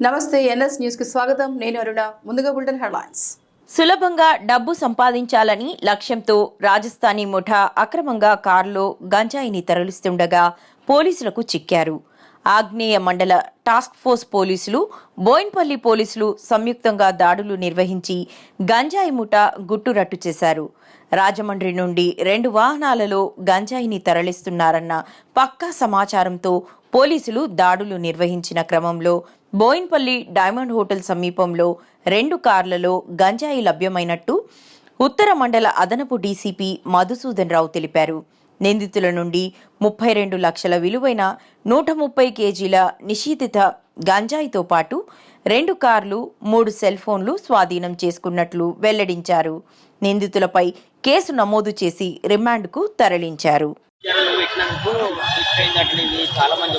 నమస్తే ఎన్ఎస్ న్యూస్కి స్వాగతం. నేను అరుణ. ముందుగా బులెటిన్ హెడ్లైన్స్. సులభంగా డబ్బు సంపాదించాలని లక్ష్యంతో రాజస్థానీ ముఠా అక్రమంగా కారులో గంజాయిని తరలిస్తుండగా పోలీసులకు చిక్కారు. ఆగ్నేయ మండల టాస్క్ ఫోర్స్ పోలీసులు బోయిన్పల్లి పోలీసులు సంయుక్తంగా దాడులు నిర్వహించి గంజాయి ముఠ గుట్టురట్టు చేశారు. రాజమండ్రి నుండి రెండు వాహనాలలో గంజాయిని తరలిస్తున్నారన్న పక్కా సమాచారంతో పోలీసులు దాడులు నిర్వహించిన క్రమంలో బోయిన్పల్లి డైమండ్ హోటల్ సమీపంలో రెండు కార్లలో గంజాయి లభ్యమైనట్టు ఉత్తర మండల అదనపు డీసీపీ మధుసూదన్ రావు తెలిపారు. నిందితుల నుండి ముప్పై రెండు లక్షల విలువైన నూట ముప్పై కేజీల నిషేధిత గంజాయితో పాటు రెండు కార్లు మూడు సెల్ ఫోన్లు స్వాధీనం చేసుకున్నట్లు వెల్లడించారు. నిందితులపై కేసు నమోదు చేసి రిమాండ్కు తరలించారు. చాలా మంది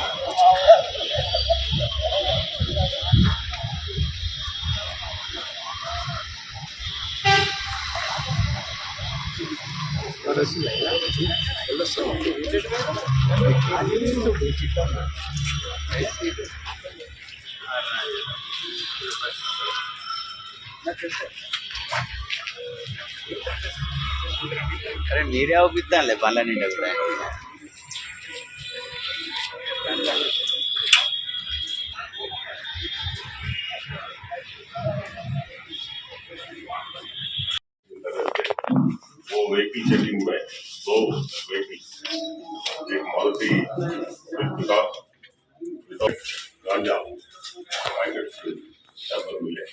ಅರೆ ನೀರೇ ಹೋಗಿದ್ದಲ್ಲ ಬಾಲ ನಿಂಡ नहीं लग रहा वो व्हीकल चेकिंग में दो व्हीकल एक मारुति गांजा मिले।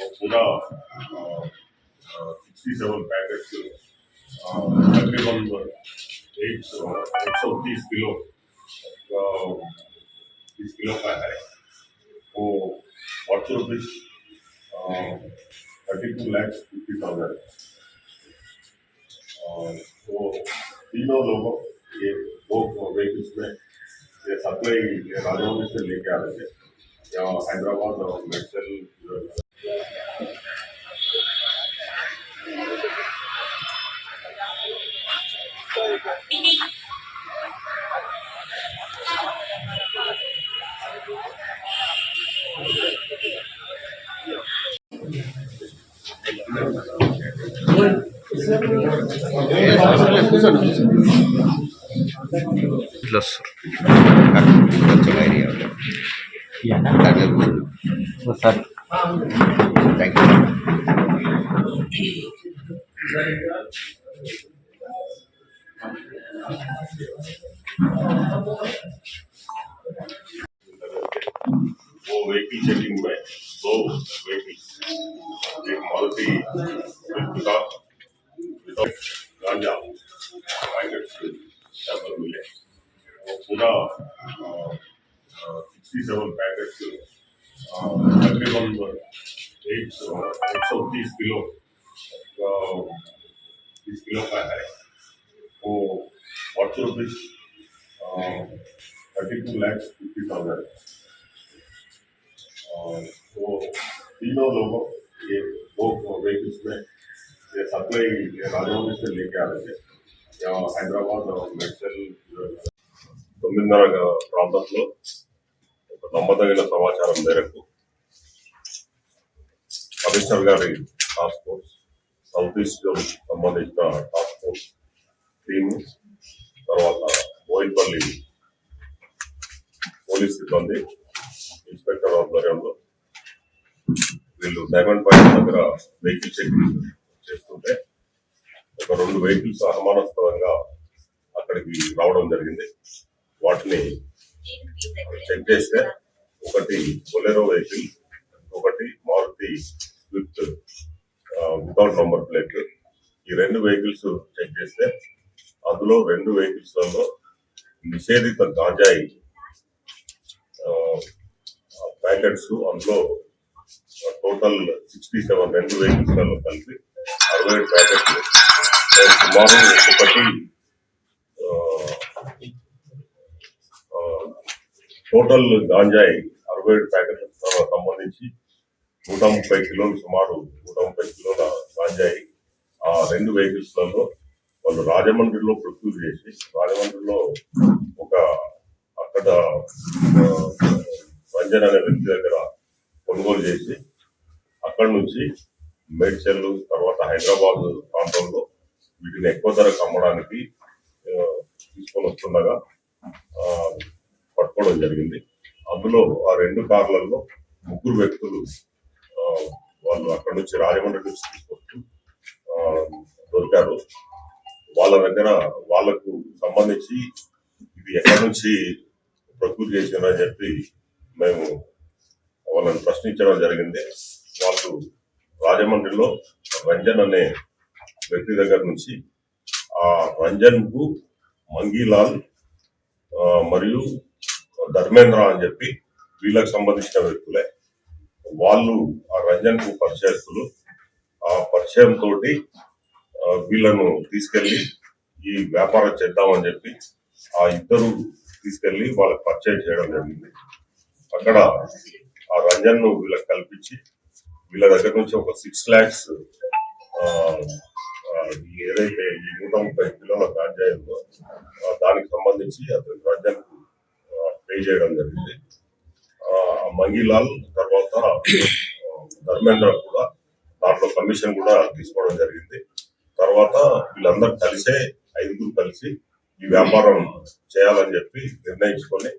पूरा सिक्सटी सेवन तकरीबन एक सौ तीस किलो तीस किलो का है। वो rupees thirty two lakhs fifty thousand और वो तीनों लोगों के वो व्हीकल्स में ये सप्लाई राजभवन से लेके आ रहे थे या हैदराबाद और मेडिकल Thank you. वो व्हीकल चेकिंग में दो व्हीकल एक Maruti without ganja packets sample मिले वो पूरा सिक्सटी सेवन पैकेट्स तकरीबन एक सौ एक सौ तीस किलो तीस किलो का है वो water rupees thirty two lakhs fifty thousand और वो तीनों लोगों ये दो व्हीकल्स में సప్లై రాజమౌళి లింక్ కాబట్టి హైదరాబాద్ మెడికల్ తొమ్మిదిన్నర ప్రాంతంలో నమ్మదగిన సమాచారం మేరకు కమిషనర్ గారి task force south east zone సంబంధించిన టాస్క్ ఫోర్స్ టీమ్ తర్వాత బోయిన్పల్లి పోలీస్ సిబ్బంది ఇన్స్పెక్టర్ ఆధ్వర్యంలో వీళ్ళు డైమండ్ పాయింట్ దగ్గర వెహికల్ చెక్ చేస్తుంటే ఒక రెండు వెహికల్స్ అనుమానాస్పదంగా అక్కడికి రావడం జరిగింది. వాటిని చెక్ చేస్తే ఒకటి బొలెరో వెహికల్ ఒకటి Maruti Swift without number plate. ఈ రెండు వెహికల్స్ చెక్ చేస్తే అందులో రెండు వెహికల్స్లలో నిషేధిత గాంజాయి ప్యాకెట్స్ అందులో టోటల్ సిక్స్టీ సెవెన్ రెండు వెహికల్స్లలో కలిపి అరవై ప్యాకెట్లు సుమారు ఒకటి టోటల్ గాంజాయి అరవై ఏడు ప్యాకెట్లకు సంబంధించి నూట ముప్పై కిలోలు సుమారు నూట ముప్పై కిలోల గాంజాయి ఆ రెండు వెహికల్స్లలో వాళ్ళు రాజమండ్రిలో ప్రొక్యూర్ చేసి రాజమండ్రిలో ఒక అక్కడ రంజన్ అనే వ్యక్తి దగ్గర కొనుగోలు చేసి అక్కడి నుంచి మేడ్చల్ తర్వాత హైదరాబాద్ ప్రాంతంలో వీటిని ఎక్కువ ధరకు అమ్మడానికి తీసుకొని వస్తుండగా పట్టుకోవడం జరిగింది. అందులో ఆ రెండు కార్లలో ముగ్గురు వ్యక్తులు వాళ్ళు అక్కడ నుంచి రాజమండ్రి నుంచి తీసుకొస్తూ దొరికారు. వాళ్ళ దగ్గర వాళ్ళకు సంబంధించి ఇది ఎక్కడి నుంచి ప్రకృతి చేసిందని చెప్పి మేము వాళ్ళని ప్రశ్నించడం జరిగింది. వాళ్ళు రాజమండ్రిలో రంజన్ అనే వ్యక్తి దగ్గర నుంచి ఆ రంజన్కు మంగీలాల్ మరియు ధర్మేంద్ర అని చెప్పి వీళ్ళకి సంబంధించిన వ్యక్తులే. వాళ్ళు ఆ రంజన్కు పరిచయస్తులు. ఆ పరిచయం తోటి వీళ్ళను తీసుకెళ్ళి ఈ వ్యాపారం చేద్దామని చెప్పి ఆ ఇద్దరు తీసుకెళ్ళి వాళ్ళకి పరిచయం చేయడం జరిగింది. అక్కడ ఆ రంజన్ను వీళ్ళకి కల్పించి వీళ్ళ దగ్గర నుంచి ఒక సిక్స్ ల్యాక్స్ ఏదైతే ఈ నూట ముప్పై కిలోల గాంజాయి ఉందో దానికి సంబంధించి అతను రాజ్యానికి పే చేయడం జరిగింది. మంగిలాల్ మంగీలాల్ తర్వాత ధర్మేంద్ర కూడా దాంట్లో కమిషన్ కూడా తీసుకోవడం జరిగింది. తర్వాత వీళ్ళందరూ కలిసే ఐదుగురు కలిసి ఈ వ్యాపారం చేయాలని చెప్పి నిర్ణయించుకొని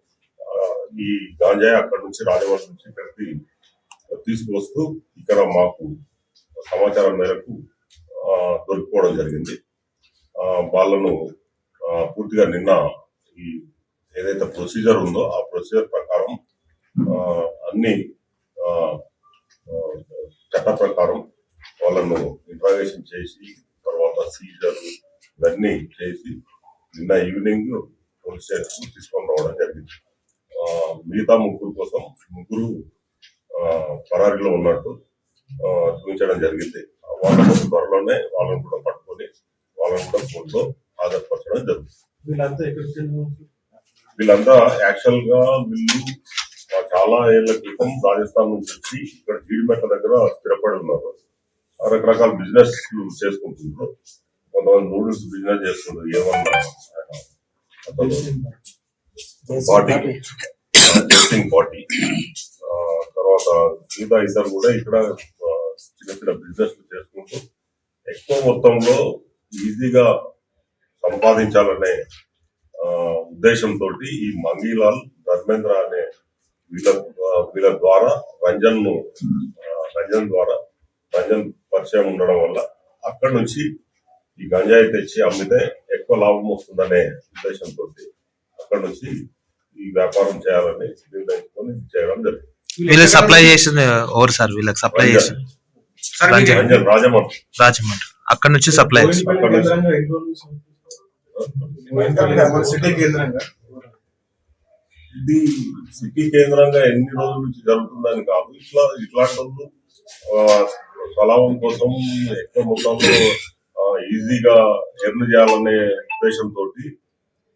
ఈ గాంజాయి అక్కడి నుంచి రాజమండ్రి నుంచి ఇక్కడికి తీసుకువస్తూ ఇక్కడ మాకు సమాచారం మేరకు దొరికిపోవడం జరిగింది. వాళ్ళను పూర్తిగా నిన్న ఈ ఏదైతే ప్రొసీజర్ ఉందో ఆ ప్రొసీజర్ ప్రకారం అన్ని చట్ట ప్రకారం వాళ్ళను ఇంట్రాగేషన్ చేసి తర్వాత సీజర్ ఇవన్నీ చేసి నిన్న ఈవినింగ్ పోలీస్ స్టేషన్ తీసుకొని రావడం జరిగింది. మిగతా ముగ్గురు కోసం ముగ్గురు పరారీలో ఉన్నట్టు చూపించడం జరిగింది. వాళ్ళను త్వరలోనే వాళ్ళని కూడా పట్టుకొని వాళ్ళని కూడా కోర్టులో హాజరుపరచడం జరుగుతుంది. వీళ్ళంతా యాక్చువల్గా వీళ్ళు? చాలా ఏళ్ళ క్రితం రాజస్థాన్ నుంచి వచ్చి ఇక్కడ జీడిమెట్ల దగ్గర స్థిరపడి ఉన్నారు. రకరకాల బిజినెస్ చేసుకుంటున్నారు. కొంతమంది నూడిల్స్ బిజినెస్ చేస్తున్నారు. ఏమన్నా బాడీ బాడీ తర్వాత మిగతా ఇద్దరు కూడా ఇక్కడ చిన్న చిన్న బిజినెస్ చేసుకుంటూ ఎక్కువ మొత్తంలో ఈజీగా సంపాదించాలనే ఉద్దేశంతో ఈ మంగీలాల్ ధర్మేంద్ర అనే వీళ్ళ వీళ్ళ ద్వారా రంజన్ను రంజన్ ద్వారా రంజన్ పరిచయం ఉండడం వల్ల అక్కడి నుంచి ఈ గంజాయి తెచ్చి అమ్మితే ఎక్కువ లాభం వస్తుందనే ఉద్దేశంతో అక్కడి నుంచి ఈ వ్యాపారం చేయాలని నిర్ణయించుకొని చేయడం జరిగింది. వీళ్ళకి సప్లై చేసింది ఎవరు సార్? వీళ్ళకి సప్లై చేసింది. రాజమండ్రి రాజమండ్రి అక్కడ నుంచి సప్లై ఇది సిటీ కేంద్రంగా ఎన్ని రోజుల నుంచి జరుగుతుందని కాదు. ఇట్లా ఇట్లాంటి వాళ్ళు కోసం ఎక్కువ మొత్తంలో ఈజీగా ఎర్న్ చేయాలనే ఉద్దేశంతో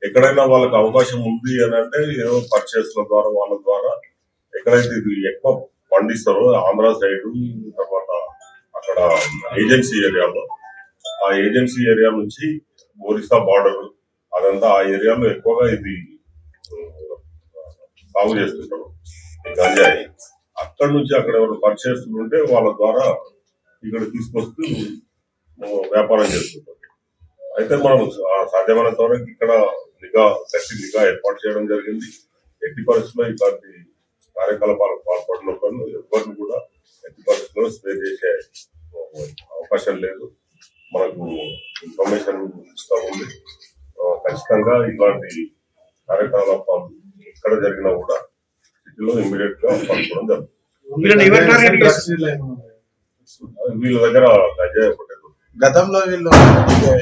ఎక్కడైనా వాళ్ళకి అవకాశం ఉంది అని అంటే ఏదో పర్చేస్ల ద్వారా వాళ్ళ ద్వారా ఎక్కడైతే ఇది ఎక్కువ పండిస్తారో ఆంధ్ర సైడ్ తర్వాత అక్కడ ఏజెన్సీ ఏరియాలో. ఆ ఏజెన్సీ ఏరియా నుంచి ఒరిస్సా బార్డర్ అదంతా ఆ ఏరియాలో ఎక్కువగా ఇది సాగు చేస్తుంటారు. గంజాయి. అక్కడ నుంచి అక్కడ ఎవరు పరిచేస్తుంటే వాళ్ళ ద్వారా ఇక్కడ తీసుకొస్తూ వ్యాపారం చేస్తుంటారు. అయితే మనం సాధ్యమైనంత వరకు ఇక్కడ నిఘా గట్టి నిఘా ఏర్పాటు చేయడం జరిగింది. ఎట్టి పరిస్థితుల్లో ఇట్లాంటి కార్యకలాపాలకు పాల్పడిన వాళ్ళు ఎవరిని కూడా ఎట్టి పరిస్థితుల్లో స్ప్రే చేసే అవకాశం లేదు. మనకు ఇన్ఫర్మేషన్ ఇస్తా ఉంది. ఖచ్చితంగా ఇట్లాంటి కార్యకలాపాలు ఎక్కడ జరిగినా కూడా సిటీలో ఇమీడియట్గా పట్టుకోవడం జరుగుతుంది. వీళ్ళు దగ్గర. గతంలో వీళ్ళు